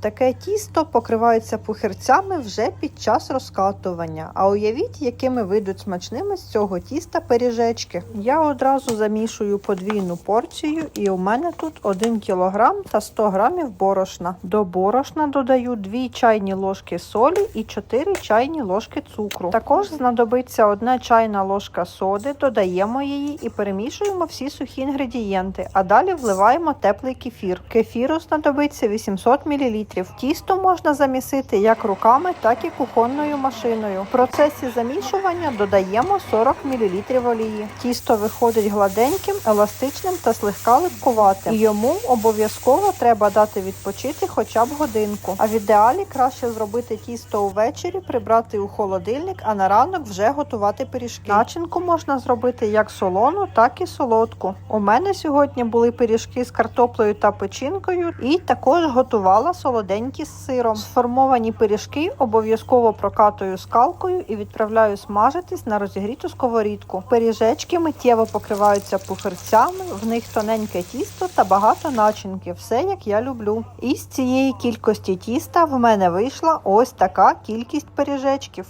Таке тісто покривається пухирцями вже під час розкатування. А уявіть, якими вийдуть смачними з цього тіста пиріжечки. Я одразу замішую подвійну порцію, і у мене тут 1 кг та 100 г борошна. До борошна додаю 2 чайні ложки солі і 4 чайні ложки цукру. Також знадобиться 1 чайна ложка соди, додаємо її і перемішуємо всі сухі інгредієнти. А далі вливаємо теплий кефір. Кефіру знадобиться 800 мл. Тісто можна замісити як руками, так і кухонною машиною. В процесі замішування додаємо 40 мл олії. Тісто виходить гладеньким, еластичним та слегка липкуватим. Йому обов'язково треба дати відпочити хоча б годинку. А в ідеалі краще зробити тісто увечері, прибрати у холодильник, а на ранок вже готувати пиріжки. Начинку можна зробити як солону, так і солодку. У мене сьогодні були пиріжки з картоплею та печінкою, і також готувала солоденькі з сиром. Сформовані пиріжки обов'язково прокатую скалкою і відправляю смажитись на розігріту сковорідку. Пиріжечки миттєво покриваються пухирцями, в них тоненьке тісто та багато начинки. Все як я люблю. Із цієї кількості тіста в мене вийшла ось така кількість пиріжечків.